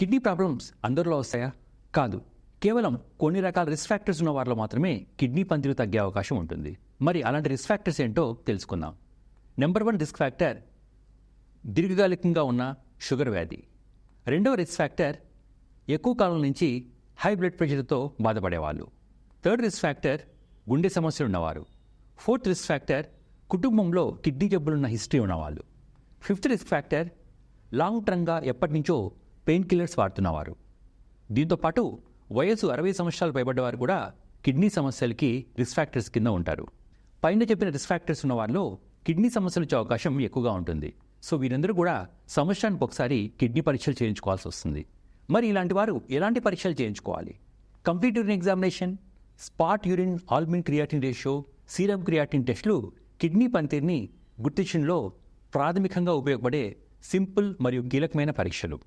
Kidney problems అందరిలో వస్తాయా? కాదు. కేవలం కొన్ని రకాల రిస్క్ ఫ్యాక్టర్స్ ఉన్న వారిలో మాత్రమే కిడ్నీ పందిరు తగ్గే అవకాశం ఉంటుంది. మరి అలాంటి రిస్క్ ఫ్యాక్టర్స్ ఏంటో తెలుసుకుందాం. నెంబర్ వన్ రిస్క్ ఫ్యాక్టర్ దీర్ఘకాలికంగా ఉన్న షుగర్ వ్యాధి. రెండవ రిస్క్ ఫ్యాక్టర్ ఎక్కువ కాలం నుంచి హై బ్లడ్ ప్రెషర్తో బాధపడేవాళ్ళు. థర్డ్ రిస్క్ ఫ్యాక్టర్ గుండె సమస్యలు ఉన్నవారు. ఫోర్త్ రిస్క్ ఫ్యాక్టర్ కుటుంబంలో కిడ్నీ జబ్బులున్న హిస్టరీ ఉన్నవాళ్ళు. ఫిఫ్త్ రిస్క్ ఫ్యాక్టర్ లాంగ్ టర్మ్గా ఎప్పటి నుంచో పెయిన్ కిల్లర్స్ వాడుతున్నవారు. దీంతో పాటు వయసు అరవై సంవత్సరాలు పైబడ్డవారు కూడా కిడ్నీ సమస్యలకి రిస్క్ ఫ్యాక్టర్స్ కింద ఉంటారు. పైన చెప్పిన రిస్క్ ఫ్యాక్టర్స్ ఉన్న వారిలో కిడ్నీ సమస్యలు వచ్చే అవకాశం ఎక్కువగా ఉంటుంది. సో వీరందరూ కూడా సంవత్సరానికి ఒకసారి కిడ్నీ పరీక్షలు చేయించుకోవాల్సి వస్తుంది. మరి ఇలాంటి వారు ఎలాంటి పరీక్షలు చేయించుకోవాలి? Complete urine examination spot urine albumin creatinine ratio serum creatinine టెస్టులు కిడ్నీ పనితీరుని గుర్తించడంలో ప్రాథమికంగా ఉపయోగపడే సింపుల్ మరియు కీలకమైన పరీక్షలు.